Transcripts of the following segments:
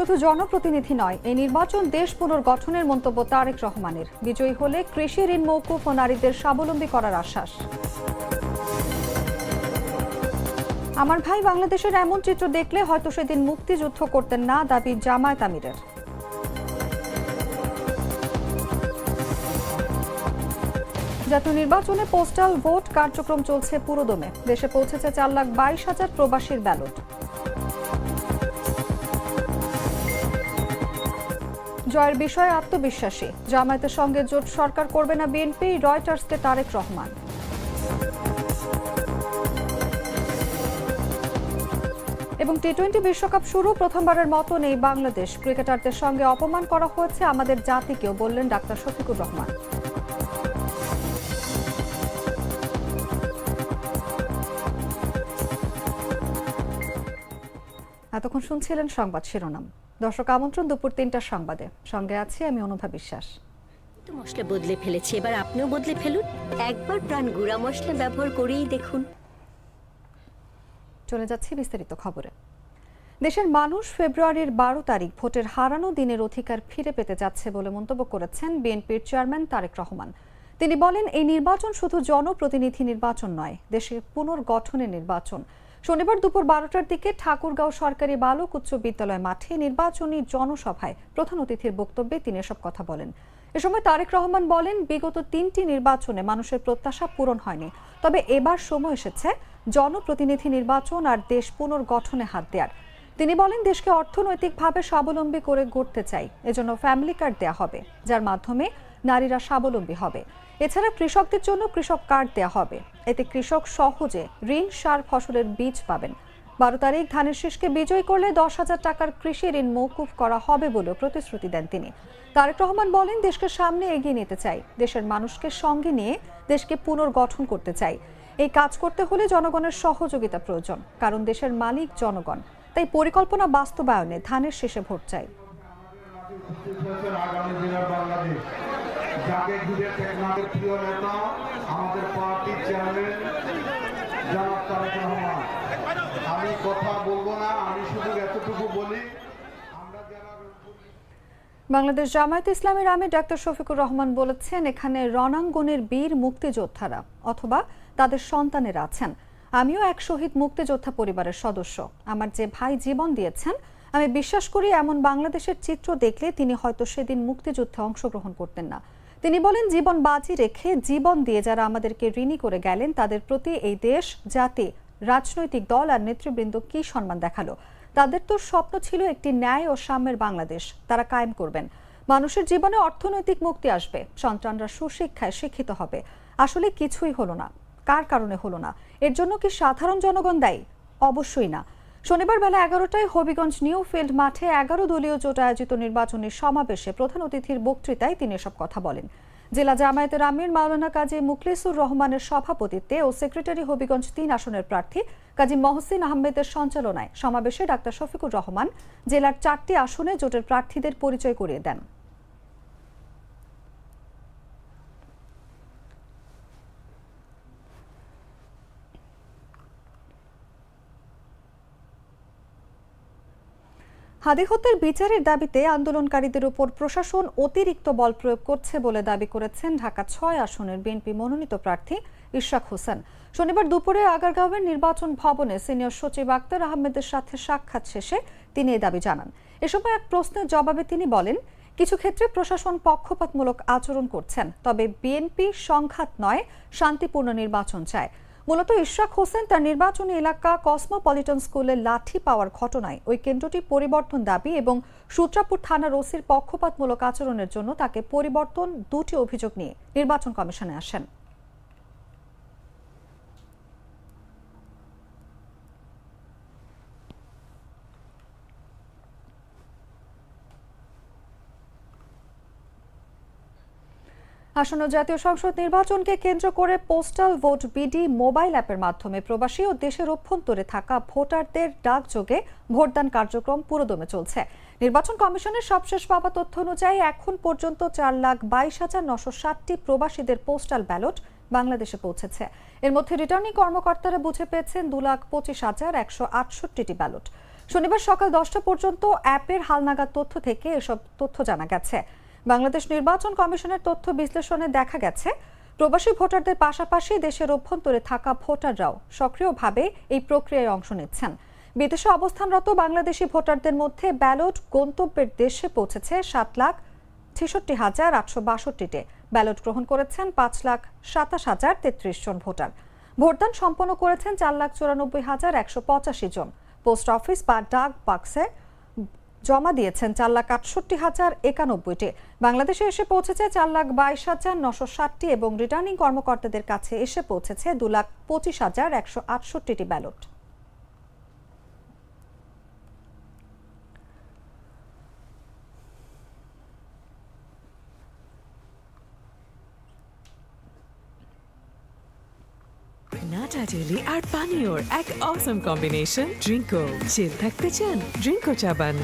শুধু জনপ্রতিনিধি নয়, এই নির্বাচন দেশ পুনর্গঠনের মন্তব্য তারেক রহমানের। বিজয়ী হলে কৃষি ঋণ, মৌকুফ ও নারীদের স্বাবলম্বী করার আশ্বাস। আমার ভাই বাংলাদেশের এমন চিত্র দেখলে হয়তো সেদিন মুক্তিযুদ্ধ করতেন না দাবি জামায়াত আমিরের। জাতীয় নির্বাচনে পোস্টাল ভোট কার্যক্রম চলছে পুরোদমে। দেশে পৌঁছেছে চার লাখ বাইশ হাজার প্রবাসীর ব্যালট। জয়ের বিষয়ে আত্মবিশ্বাসী। জামায়াতের সঙ্গে জোট সরকার করবে না বিএনপি, রয়টার্সকে তারেক রহমান। এবং টি টোয়েন্টি বিশ্বকাপ শুরু প্রথমবারের মতো নেই বাংলাদেশ। ক্রিকেটারদের সঙ্গে অপমান করা হয়েছে আমাদের জাতিকেও বললেন ডাক্তার শফিকুর রহমান। এতক্ষণ শুনছিলেন সংবাদ শিরোনাম। দর্শক আমন্ত্রণ দুপুর তিনটার সংবাদে। সঙ্গে আছি আমি অনুভা বিশ্বাস। মশলা বদলে ফেলেছি এবার আপনিও বদলে ফেলুন। একবার প্রাণ গুঁড়া মশলা ব্যবহার করেই দেখুন। চলে যাচ্ছি বিস্তারিত খবরে। দেশের মানুষ ফেব্রুয়ারির বারো তারিখ ভোটের হারানো দিনের অধিকার ফিরে পেতে যাচ্ছে বলে মন্তব্য করেছেন বিএনপির চেয়ারম্যান তারেক রহমান। তিনি বলেন এই নির্বাচন শুধু জনপ্রতিনিধি নির্বাচন নয় দেশের পুনর্গঠনের নির্বাচন। শনিবার দুপুর বারোটার দিকে ঠাকুরগাঁও সরকারি বালক উচ্চ বিদ্যালয় মাঠে নির্বাচনী জনসভায় প্রধান অতিথির বক্তব্যে তিনি এসব কথা বলেন। এ সময় তারেক রহমান বলেন, বিগত তিনটি নির্বাচনে মানুষের প্রত্যাশা পূরণ হয়নি। তবে এবার সময় এসেছে জনপ্রতিনিধি নির্বাচন আর দেশ পুনর্গঠনে হাত দেওয়ার তিনি বলেন, দেশকে অর্থনৈতিকভাবে স্বাবলম্বী করে গড়তে চাই। এজন্য ফ্যামিলি কার্ড দেয়া হবে, যার মাধ্যমে নারীরা স্বাবলম্বী হবে। এছাড়া কৃষকদের জন্য কৃষক কার্ড দেয়া হবে। এতে কৃষক সহজে ঋণ সার ফসলের বীজ পাবেন। বারো তারিখ ধানের শীষকে বিজয় করলে দশ হাজার টাকার কৃষি ঋণ মৌকুফ করা হবে বলেও প্রতিশ্রুতি দেন তিনি। তারেক রহমান বলেন, দেশকে সামনে এগিয়ে নিতে চাই, দেশের মানুষকে সঙ্গে নিয়ে দেশকে পুনর্গঠন করতে চাই। এই কাজ করতে হলে জনগণের সহযোগিতা প্রয়োজন, কারণ দেশের মালিক জনগণ। তাই পরিকল্পনা বাস্তবায়নে ধানের শেষে ভোট চাই। যাকে ঘিরে প্রিয় নেতা, আমাদের পার্টির চেয়ারম্যান জনাব তারেক রহমান। আমি কথা বলব না, আমি শুধু এতটুকু বলি বাংলাদেশ জামায়াত ইসলামের আমির ডাক্তার শফিকুর রহমান বলেছেন, এখানে রণাঙ্গনের বীর মুক্তিযোদ্ধারা অথবা তাদের সন্তানেরা আছেন। আমিও এক শহীদ মুক্তিযোদ্ধা পরিবারের সদস্য। আমার যে ভাই জীবন দিয়েছেন, আমি বিশ্বাস করি এমন বাংলাদেশের চিত্র দেখলে তিনি হয়তো সেদিন মুক্তিযুদ্ধে অংশগ্রহণ করতেন না। তিনি বলেন, জীবন বাজি রেখে জীবন দিয়ে যারা আমাদেরকে ঋণী করে গেলেন, তাদের প্রতি এই দেশ, জাতি, রাজনৈতিক দল আর নেতৃবৃন্দ কি সম্মান দেখাল? তাদের তো স্বপ্ন ছিল একটি ন্যায় ও সাম্যের বাংলাদেশ। তারা কায়েম করবেন। মানুষের জীবনে অর্থনৈতিক মুক্তি আসবে। সন্তানরা সুশিক্ষায় শিক্ষিত হবে। আসলে কিছুই হলো না। কার কারণে হলো না? এর জন্য কি সাধারণ জনগণ দায়ী? অবশ্যই না। শনিবার বেলা এগারোটায় হবিগঞ্জ নিউ ফিল্ড মাঠে এগারো দলীয় জোট আয়োজিত নির্বাচনী সমাবেশে প্রধান অতিথির বক্তৃতায় তিনি এসব কথা বলেন। জেলা জামায়াতের আমির মাওলানা কাজী মুখলিসুর রহমানের সভাপতিত্বে ও সেক্রেটারি হবিগঞ্জ তিন আসনের প্রার্থী কাজী মহসিন আহমেদের সঞ্চালনায় সমাবেশে ডাক্তার শফিকুর রহমান জেলার চারটি আসনে জোটের প্রার্থীদের পরিচয় করিয়ে দেন। হাদি হত্যার বিচারের দাবিতে আন্দোলনকারীদের উপর প্রশাসন অতিরিক্ত বল প্রয়োগ করছে বলে দাবি করেছেন ঢাকা ছয় আসনের বিএনপি মনোনীত প্রার্থী ইশরাক হোসেন। শনিবার দুপুরে আগারগাঁওয়ের নির্বাচন ভবনে সিনিয়র সচিব আক্তার আহমেদের সাথে সাক্ষাৎ শেষে তিনি এই দাবি জানান। এ সময় এক প্রশ্নের জবাবে তিনি বলেন, কিছু ক্ষেত্রে প্রশাসন পক্ষপাতমূলক আচরণ করছেন, তবে বিএনপি সংঘাত নয়, শান্তিপূর্ণ নির্বাচন চায়। মূলত ইশরাক হোসেন তার নির্বাচনী এলাকা কসমোপলিটন স্কুলে লাঠি পাওয়ার ঘটনায় ওই কেন্দ্রটি পরিবর্তন দাবি এবং সূত্রাপুর থানার ওসির পক্ষপাতমূলক আচরণের জন্য তাকে পরিবর্তন দুটি অভিযোগ নিয়ে নির্বাচন কমিশনে আসেন। আসন্ন জাতীয় সংসদ নির্বাচনকে কেন্দ্র করে পোস্টাল ভোট বিডি মোবাইল অ্যাপের মাধ্যমে প্রবাসী ও দেশের অভ্যন্তরে থাকা ভোটারদের ডাকযোগে ভোটদান কার্যক্রম পুরোদমে চলছে। নির্বাচন কমিশনের সবশেষ পাওয়া তথ্য অনুযায়ী এখন পর্যন্ত চার লাখ বাইশ হাজার নশো ষাটটি প্রবাসীদের পোস্টাল ব্যালট বাংলাদেশে পৌঁছেছে। এর মধ্যে রিটার্নিং কর্মকর্তারা বুঝে পেয়েছেন দু লাখ পঁচিশ হাজার একশো আটষট্টিটি ব্যালট। শনিবার সকাল দশটা পর্যন্ত অ্যাপের হালনাগাদ তথ্য থেকে এসব তথ্য জানা গেছে। বাংলাদেশ নির্বাচন কমিশনের তথ্য বিশ্লেষণে দেখা গেছে, প্রবাসী ভোটারদের পাশাপাশি দেশের অভ্যন্তরে থাকা ভোটাররাও সক্রিয়ভাবে এই প্রক্রিয়ায় অংশ নিচ্ছেন। বিদেশে অবস্থানরত বাংলাদেশি ভোটারদের মধ্যে ব্যালট গন্তব্যের দেশে পৌঁছেছে সাত লাখ ছেষট্টি হাজার আটশো বাষট্টিতে। ব্যালট গ্রহণ করেছেন পাঁচ লাখ সাতাশ হাজার তেত্রিশ জন ভোটার। ভোটদান সম্পন্ন করেছেন চার লাখ চুরানব্বই হাজার একশো পঁচাশি জন। পোস্ট অফিস বা ডাক বাক্সে জমা দিয়েছেন চার লাখ আটষট্টি হাজার একানব্বইটি। বাংলাদেশে এসে পৌঁছেছে চার লাখ বাইশ হাজার নশো ষাটটি এবং রিটার্নিং কর্মকর্তাদের কাছে এসে পৌঁছেছে দু লাখ পঁচিশ হাজার একশো আটষট্টিটি ব্যালট। নাটা জেলি আর পানীয়র এক অসম কম্বিনেশন ড্রিঙ্কো চিল থাকতে চান ড্রিঙ্কো চাবান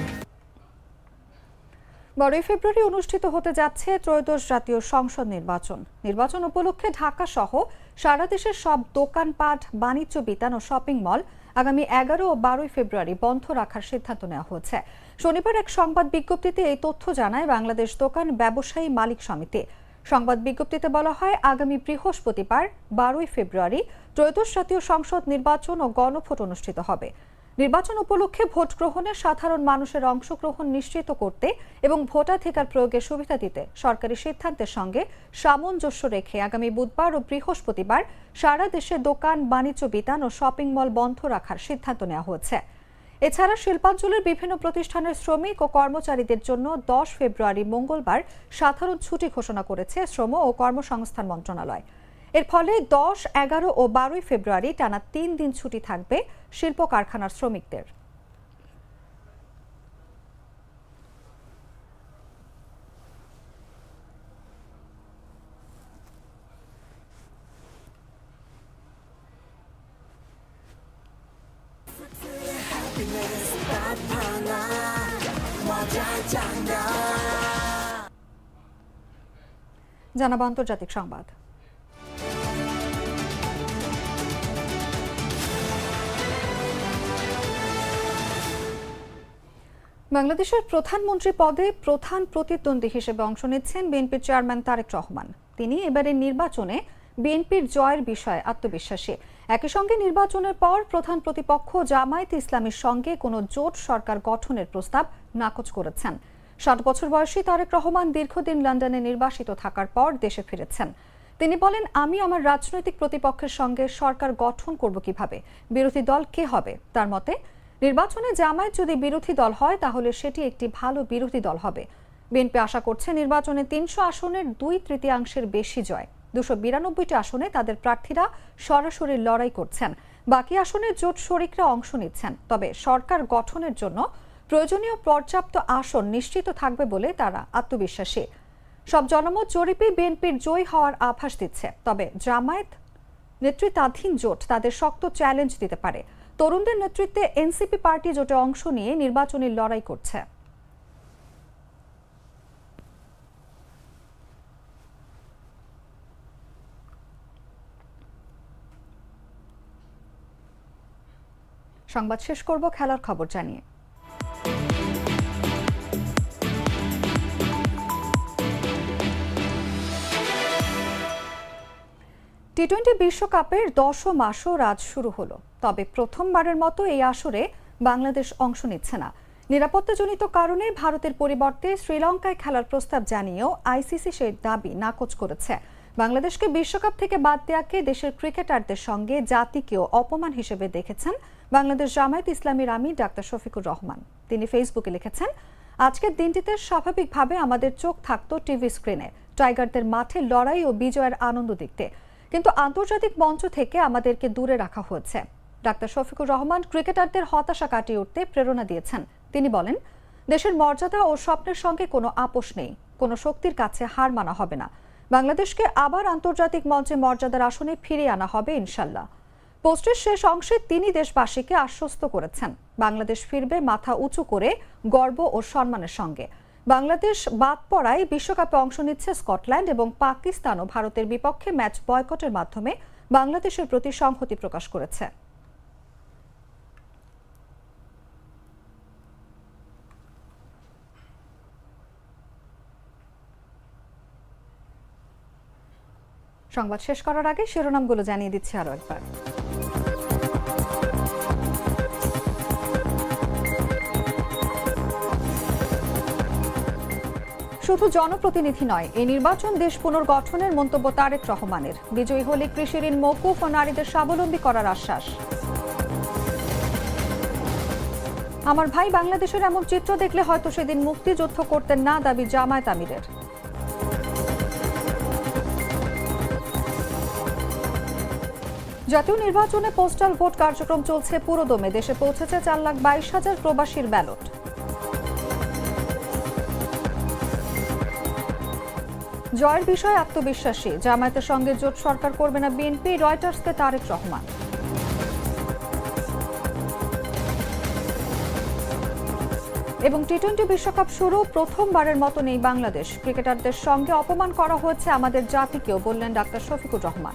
বারোই ফেব্রুয়ারি অনুষ্ঠিত হতে যাচ্ছে ত্রয়োদশ জাতীয় সংসদ নির্বাচন। নির্বাচন উপলক্ষে ঢাকা সহ সারা দেশের সব দোকানপাট, বাণিজ্য বিতান ও শপিং মল আগামী এগারো ও বারোই ফেব্রুয়ারি বন্ধ রাখার সিদ্ধান্ত নেওয়া হয়েছে। শনিবার এক সংবাদ বিজ্ঞপ্তিতে এই তথ্য জানায় বাংলাদেশ দোকান ব্যবসায়ী মালিক সমিতি। সংবাদ বিজ্ঞপ্তিতে বলা হয়, আগামী বৃহস্পতিবার বারোই ফেব্রুয়ারি ত্রয়োদশ জাতীয় সংসদ নির্বাচন ও গণভোট অনুষ্ঠিত হবে। নির্বাচন উপলক্ষে ভোট গ্রহণে সাধারণ মানুষের অংশগ্রহণ নিশ্চিত করতে এবং ভোটাধিকার প্রয়োগের সুবিধা দিতে সরকারি সিদ্ধান্তের সঙ্গে সামঞ্জস্য রেখে আগামী বুধবার ও বৃহস্পতিবার সারা দেশে দোকান, বাণিজ্য, বিতান ও শপিং মল বন্ধ রাখার সিদ্ধান্ত নেওয়া হয়েছে। এছাড়া শিল্পাঞ্চলের বিভিন্ন প্রতিষ্ঠানের শ্রমিক ও কর্মচারীদের জন্য দশ ফেব্রুয়ারি মঙ্গলবার সাধারণ ছুটি ঘোষণা করেছে শ্রম ও কর্মসংস্থান মন্ত্রণালয়। এর ফলে দশ, এগারো ও বারোই ফেব্রুয়ারি টানা তিন দিন ছুটি থাকবে শিল্প কারখানার শ্রমিকদের। জানাব আন্তর্জাতিক সংবাদ। বাংলাদেশের প্রধানমন্ত্রী পদে প্রধান প্রতিদ্বন্দ্বী হিসেবে অংশ নিচ্ছেন বিএনপির চেয়ারম্যান তারেক রহমান। তিনি এবারের নির্বাচনে বিএনপির জয়ের বিষয়ে আত্মবিশ্বাসী। একই সঙ্গে নির্বাচনের পর প্রধান প্রতিপক্ষ জামায়াত ইসলামীর সঙ্গে কোনো জোট সরকার গঠনের প্রস্তাব নাকচ করেছেন। ষাট বছর বয়সী তারেক রহমান দীর্ঘদিন লন্ডনে নির্বাসিত থাকার পর দেশে ফিরেছেন। তিনি বলেন, আমি আমার রাজনৈতিক প্রতিপক্ষের সঙ্গে সরকার গঠন করব কীভাবে? বিরোধী দল কে হবে? তার মতে নির্বাচনে জামায়াত যদি বিরোধী দল হয়, তাহলে সেটি একটি ভালো বিরোধী দল হবে। বিএনপি আশা করছে নির্বাচনে তিনশো আসনের দুই তৃতীয়াংশের বেশি জয়। দুশো বিরানব্বইটি আসনে তাদের প্রার্থীরা সরাসরি লড়াই করছেন। বাকি আসনে জোট শরিকরা অংশ নিচ্ছেন। তবে সরকার গঠনের জন্য প্রয়োজনীয় পর্যাপ্ত আসন নিশ্চিত থাকবে বলে তারা আত্মবিশ্বাসী। সব জনমত জরিপে বিএনপির জয়ী হওয়ার আভাস দিচ্ছে। তবে জামায়াত নেতৃত্বাধীন জোট তাদের শক্ত চ্যালেঞ্জ দিতে পারে। তরুণদের নেতৃত্বে এনসিপি পার্টি জোটে অংশ নিয়ে নির্বাচনী লড়াই করছে। সংবাদ শেষ করব, খেলার খবর জানিয়ে। টি টোয়েন্টি বিশ্বকাপের দশম আসর আজ শুরু হলো। তবে প্রথমবারের মতো এই আসরে বাংলাদেশ অংশ নিচ্ছে না। নিরাপত্তাজনিত কারণে ভারতের পরিবর্তে শ্রীলঙ্কায় খেলার প্রস্তাব জানিয়েও আইসিসি সেই দাবি নাকচ করেছে। বাংলাদেশকে বিশ্বকাপ থেকে বাদ দেওয়াকে দেশের ক্রিকেটারদের সঙ্গে জাতিকেও অপমান হিসেবে দেখেছেন বাংলাদেশ জামায়াত ইসলামীর আমির ডাক্তার শফিকুর রহমান। তিনি ফেসবুকে লিখেছেন, আজকের দিনটিতে স্বাভাবিকভাবে আমাদের চোখ থাকতো টিভি স্ক্রিনে। টাইগারদের মাঠে লড়াই ও বিজয়ের আনন্দ দেখতে। কিন্তু আন্তর্জাতিক মঞ্চ থেকে আমাদেরকে দূরে রাখা হয়েছে। ডাক্তার শফিকুর রহমান ক্রিকেটারদের হতাশা কাটিয়ে উঠতে প্রেরণা দিয়েছেন। তিনি বলেন, দেশের মর্যাদা ও স্বপ্নের সঙ্গে কোনো আপোষ নেই, কোনো শক্তির কাছে হার মানা হবে না। বাংলাদেশকে আবার আন্তর্জাতিক মঞ্চে মর্যাদার আসনে ফিরিয়ে আনা হবে ইনশাল্লাহ। পোস্টের শেষ অংশে তিনি দেশবাসীকে আশ্বস্ত করেছেন। বাংলাদেশ ফিরবে মাথা উঁচু করে গর্ব ও সম্মানের সঙ্গে। বাংলাদেশ বাদ পড়ায় বিশ্বকাপে অংশ নিচ্ছে স্কটল্যান্ড এবং পাকিস্তানও ভারতের বিপক্ষে ম্যাচ বয়কটের মাধ্যমে বাংলাদেশের প্রতি সংহতি প্রকাশ করেছে। সংবাদ শেষ করার আগে শিরোনামগুলো জানিয়ে দিচ্ছি আরও একবার। শুধু জনপ্রতিনিধি নয়, এই নির্বাচন দেশ পুনর্গঠনের মন্তব্য তারেক রহমানের। বিজয়ী হলে কৃষি ঋণ মৌকুফ ও নারীদের স্বাবলম্বী করার আশ্বাস। আমার ভাই বাংলাদেশের এমন চিত্র দেখলে হয়তো সেদিন মুক্তিযুদ্ধ করতেন না দাবি জামায়াত আমিরের। জাতীয় নির্বাচনে পোস্টাল ভোট কার্যক্রম চলছে পুরোদমে। দেশে পৌঁছেছে চার লাখ বাইশ হাজার প্রবাসীর ব্যালট। জয়ের বিষয়ে আত্মবিশ্বাসী। জামায়াতের সঙ্গে জোট সরকার করবে না বিএনপি, রয়টার্সকে তারেক রহমান। এবং টি টোয়েন্টি বিশ্বকাপ শুরু প্রথমবারের মতো নেই বাংলাদেশ। ক্রিকেটারদের সঙ্গে অপমান করা হয়েছে আমাদের জাতিকেও বললেন ডাক্তার শফিকুর রহমান।